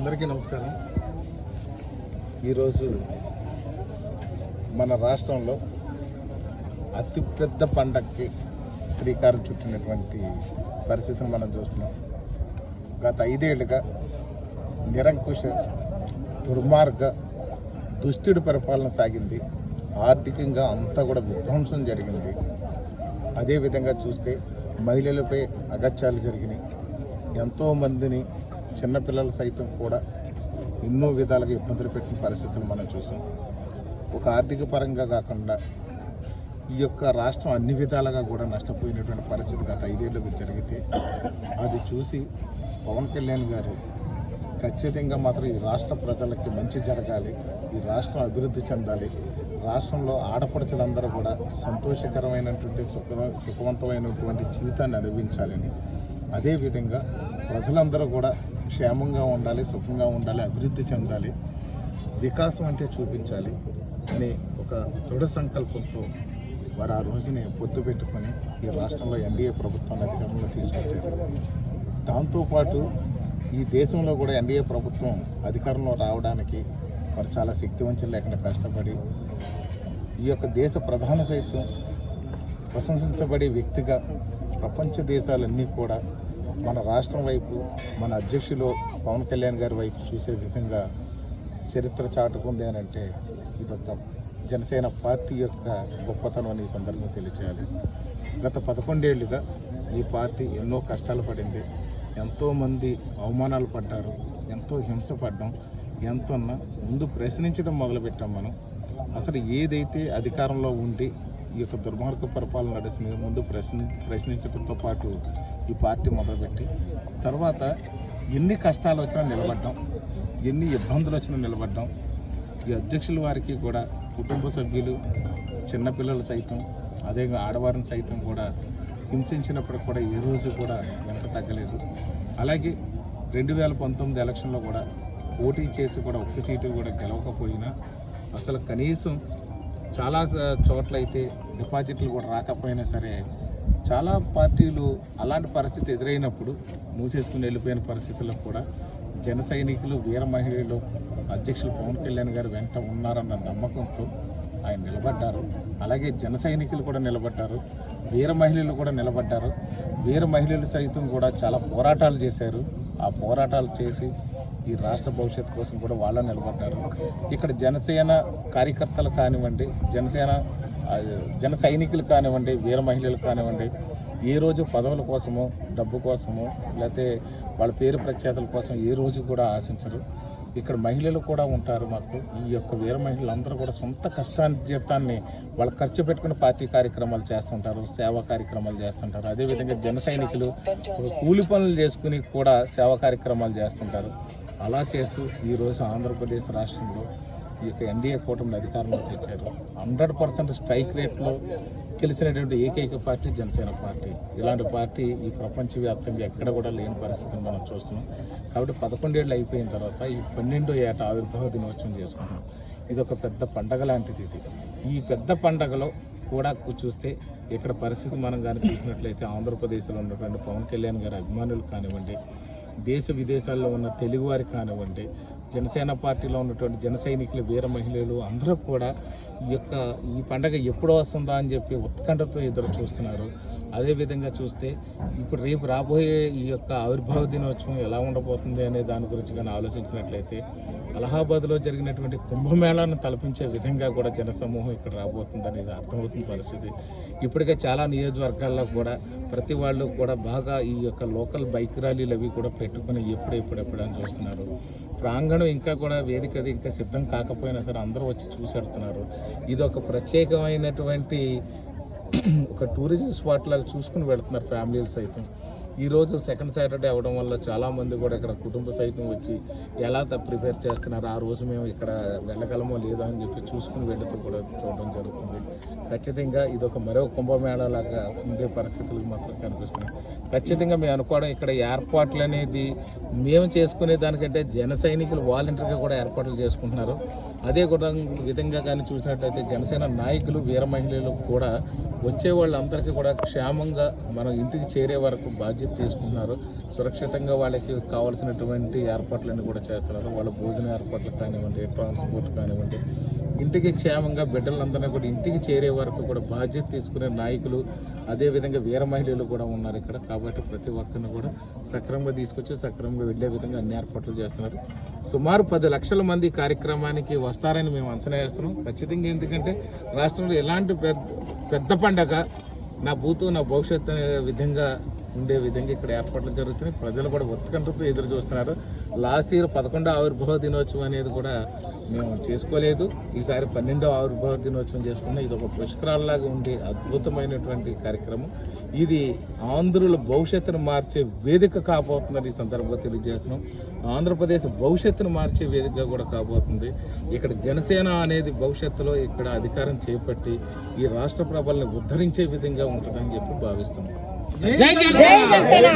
అందరికీ నమస్కారం. ఈరోజు మన రాష్ట్రంలో అతిపెద్ద పండగకి శ్రీకారం చుట్టినటువంటి పరిస్థితిని మనం చూస్తున్నాం. గత ఐదేళ్ళుగా నిరంకుశ దుర్మార్గ దుష్టుడి పరిపాలన సాగింది. ఆర్థికంగా అంతా కూడా విధ్వంసం జరిగింది. అదేవిధంగా చూస్తే మహిళలపై అగత్యాలు జరిగినాయి. ఎంతోమందిని చిన్నపిల్లలు సైతం కూడా ఎన్నో విధాలుగా ఇబ్బందులు పెట్టిన పరిస్థితులు మనం చూసాం. ఒక ఆర్థిక పరంగా కాకుండా ఈ యొక్క రాష్ట్రం అన్ని విధాలుగా కూడా నష్టపోయినటువంటి పరిస్థితి గత ఐదేళ్ళకి జరిగితే అది చూసి పవన్ కళ్యాణ్ గారు ఖచ్చితంగా మాత్రం ఈ రాష్ట్ర ప్రజలకి మంచి జరగాలి ఈ రాష్ట్రం అభివృద్ధి చెందాలి రాష్ట్రంలో ఆడపడుచులందరూ కూడా సంతోషకరమైనటువంటి సుఖ సుఖవంతమైనటువంటి జీవితాన్ని అనుభవించాలని అదేవిధంగా ప్రజలందరూ కూడా క్షేమంగా ఉండాలి సుఖంగా ఉండాలి అభివృద్ధి చెందాలి వికాసం అంటే చూపించాలి అనే ఒక దృఢ సంకల్పంతో వారు ఆ రోజుని పొద్దు పెట్టుకొని ఈ రాష్ట్రంలో ఎన్డీఏ ప్రభుత్వాన్ని అధికారంలో తీసుకొచ్చారు. దాంతోపాటు ఈ దేశంలో కూడా ఎన్డీఏ ప్రభుత్వం అధికారంలో రావడానికి వారు చాలా శక్తివంచం లేకుండా కష్టపడి ఈ యొక్క దేశ ప్రధాన సైతం ప్రశంసించబడే వ్యక్తిగా ప్రపంచ దేశాలన్నీ కూడా మన రాష్ట్రం వైపు మన అధ్యక్షులు పవన్ కళ్యాణ్ గారి వైపు చూసే విధంగా చరిత్ర చాటుకుంది అని అంటే ఇదొక జనసేన పార్టీ యొక్క గొప్పతనం అని ఈ సందర్భంగా తెలియచేయాలి. గత పదకొండేళ్ళుగా ఈ పార్టీ ఎన్నో కష్టాలు పడింది. ఎంతోమంది అవమానాలు పడ్డారు. ఎంతో హింస పడ్డాం. ఎంతన్నా ముందు ప్రశ్నించడం మొదలుపెట్టాం మనం. అసలు ఏదైతే అధికారంలో ఉండి ఈ యొక్క దుర్మార్గ పరిపాలన నడుస్తుంది ముందు ప్రశ్ని ప్రశ్నించడంతో పాటు ఈ పార్టీ మొదలుపెట్టి తర్వాత ఎన్ని కష్టాలు వచ్చినా నిలబడ్డాం ఎన్ని ఇబ్బందులు వచ్చినా నిలబడ్డాం ఈ అధ్యక్షుల వారికి కూడా కుటుంబ సభ్యులు చిన్నపిల్లలు సైతం అదే ఆడవారిని సైతం కూడా హింసించినప్పుడు కూడా ఏ రోజు కూడా వెనక తగ్గలేదు. అలాగే రెండు వేల పంతొమ్మిది ఎలక్షన్లో కూడా పోటీ చేసి కూడా ఒక్క సీటు కూడా గెలవకపోయినా అసలు కనీసం చాలా చోట్ల అయితే డిపాజిట్లు కూడా రాకపోయినా సరే చాలా పార్టీలు అలాంటి పరిస్థితి ఎదురైనప్పుడు మూసేసుకుని వెళ్ళిపోయిన పరిస్థితుల్లో కూడా జన సైనికులు వీర మహిళలు అధ్యక్షులు పవన్ కళ్యాణ్ గారు వెంట ఉన్నారన్న నమ్మకంతో ఆయన నిలబడ్డారు. అలాగే జన సైనికులు కూడా నిలబడ్డారు వీర మహిళలు కూడా నిలబడ్డారు. వీర మహిళలు సైతం కూడా చాలా పోరాటాలు చేశారు. ఆ పోరాటాలు చేసి ఈ రాష్ట్ర భవిష్యత్తు కోసం కూడా వాళ్ళ నిలబడ్డారు. ఇక్కడ జనసేన కార్యకర్తలు కానివ్వండి జనసేన జన సైనికులు కానివ్వండి వీర మహిళలు కానివ్వండి ఏ రోజు పదవుల కోసము డబ్బు కోసము లేకపోతే వాళ్ళ పేరు ప్రఖ్యాతుల కోసం ఏ రోజు కూడా ఆశించరు. ఇక్కడ మహిళలు కూడా ఉంటారు మాకు. ఈ యొక్క వీర మహిళలు అందరూ కూడా సొంత కష్టాన్ని వాళ్ళు ఖర్చు పెట్టుకుని పార్టీ కార్యక్రమాలు చేస్తుంటారు సేవా కార్యక్రమాలు చేస్తుంటారు. అదేవిధంగా జన సైనికులు కూలి పనులు చేసుకుని కూడా సేవా కార్యక్రమాలు చేస్తుంటారు. అలా చేస్తూ ఈరోజు ఆంధ్రప్రదేశ్ రాష్ట్రంలో ఈ యొక్క ఎన్డీఏ కూటమిని అధికారంలో తెచ్చారు. హండ్రెడ్ పర్సెంట్ స్ట్రైక్ రేట్లో గెలిచినటువంటి ఏకైక పార్టీ జనసేన పార్టీ. ఇలాంటి పార్టీ ఈ ప్రపంచవ్యాప్తంగా ఎక్కడ కూడా లేని పరిస్థితిని మనం చూస్తున్నాం. కాబట్టి పదకొండేళ్ళు అయిపోయిన తర్వాత ఈ పన్నెండో ఏట ఆవిర్భావ దినోత్సవం చేసుకుంటున్నాం. ఇది ఒక పెద్ద పండగ లాంటిది ఇది. ఈ పెద్ద పండగలో కూడా చూస్తే ఇక్కడ పరిస్థితి మనం కానీ చూసినట్లయితే ఆంధ్రప్రదేశ్లో ఉన్నటువంటి పవన్ కళ్యాణ్ గారి అభిమానులు కానివ్వండి దేశ విదేశాల్లో ఉన్న తెలుగువారి కానివ్వండి జనసేన పార్టీలో ఉన్నటువంటి జన సైనికులు వీర మహిళలు అందరూ కూడా ఈ యొక్క ఈ పండగ ఎప్పుడు వస్తుందా అని చెప్పి ఉత్కంఠతో ఎదురు చూస్తున్నారు. అదేవిధంగా చూస్తే ఇప్పుడు రేపు రాబోయే ఈ యొక్క ఆవిర్భావ దినోత్సవం ఎలా ఉండబోతుంది అనే దాని గురించి కానీ ఆలోచించినట్లయితే అలహాబాద్లో జరిగినటువంటి కుంభమేళాను తలపించే విధంగా కూడా జనసమూహం ఇక్కడ రాబోతుంది అనేది అర్థమవుతుంది పరిస్థితి. ఇప్పటికే చాలా నియోజకవర్గాల్లో కూడా ప్రతి వాళ్ళు కూడా బాగా ఈ యొక్క లోకల్ బైక్ ర్యాలీలు అవి కూడా పెట్టుకుని ఎప్పుడు అని చూస్తున్నారు. ప్రాంగణం ఇంకా కూడా వేదిక అది ఇంకా సిద్ధం కాకపోయినా సరే అందరూ వచ్చి చూసేడుతున్నారు ఇది ఒక ప్రత్యేకమైనటువంటి ఒక టూరిజం స్పాట్ లాగా చూసుకుని వెళ్తున్నారు ఫ్యామిలీలు సైతం ఈరోజు సెకండ్ సాటర్డే అవ్వడం వల్ల చాలామంది కూడా ఇక్కడ కుటుంబ సైతం వచ్చి ఎలా ప్రిపేర్ చేస్తున్నారు? ఆ రోజు మేము ఇక్కడ వెళ్ళగలమో లేదో అని చెప్పి చూసుకుని వెళుతూ కూడా చూడడం జరుగుతుంది. ఖచ్చితంగా ఇది ఒక మరో కుంభమేళలాగా ఉండే పరిస్థితులు మాత్రం కనిపిస్తున్నాయి ఖచ్చితంగా మేము అనుకోవడం ఇక్కడ ఏర్పాట్లు అనేది మేము చేసుకునే దానికంటే జన సైనికులు వాలంటీర్గా కూడా ఏర్పాట్లు చేసుకుంటున్నారు. అదే కూడా విధంగా కానీ చూసినట్లయితే జనసేన నాయకులు వీర మహిళలు కూడా వచ్చే వాళ్ళందరికీ కూడా క్షేమంగా మనం ఇంటికి చేరే వరకు బాధ్యత చెప్పి తీసుకుంటున్నారు. సురక్షితంగా వాళ్ళకి కావాల్సినటువంటి ఏర్పాట్లన్నీ కూడా చేస్తున్నారు. వాళ్ళ భోజన ఏర్పాట్లు కానివ్వండి ట్రాన్స్పోర్ట్ కానివ్వండి. ఇంటికి క్షేమంగా బిడ్డలందరినీ కూడా ఇంటికి చేరే వరకు కూడా బాధ్యత తీసుకునే నాయకులు అదేవిధంగా వీర మహిళలు కూడా ఉన్నారు ఇక్కడ. కాబట్టి ప్రతి ఒక్కరిని కూడా సక్రమంగా తీసుకొచ్చి సక్రమంగా వెళ్ళే విధంగా అన్ని ఏర్పాట్లు చేస్తున్నారు. సుమారు పది లక్షల మంది కార్యక్రమానికి వస్తారని మేము అంచనా వేస్తున్నాం. ఖచ్చితంగా ఎందుకంటే రాష్ట్రంలో ఎలాంటి పెద్ద పెద్ద పండగ నా బూతు నా భవిష్యత్తు అనే విధంగా ఉండే విధంగా ఇక్కడ ఏర్పాట్లు జరుగుతున్నాయి. ప్రజలు కూడా ఉత్కంఠతో ఎదురు చూస్తున్నారు. లాస్ట్ ఇయర్ పదకొండో ఆవిర్భావ దినోత్సవం అనేది కూడా మేము చేసుకోలేదు. ఈసారి పన్నెండో ఆవిర్భావ దినోత్సవం చేసుకున్నాం. ఇది ఒక పుష్కరాల్లాగా ఉండే అద్భుతమైనటువంటి కార్యక్రమం. ఇది ఆంధ్రుల భవిష్యత్తును మార్చే వేదిక కాబోతుందని ఈ సందర్భంగా తెలియజేస్తున్నాం. ఆంధ్రప్రదేశ్ భవిష్యత్తును మార్చే వేదికగా కూడా కాబోతుంది. ఇక్కడ జనసేన అనేది భవిష్యత్తులో ఇక్కడ అధికారం చేపట్టి ఈ రాష్ట్ర ప్రభల్ని ఉద్ధరించే విధంగా ఉంటుందని చెప్పి భావిస్తున్నాం. జై జనసేన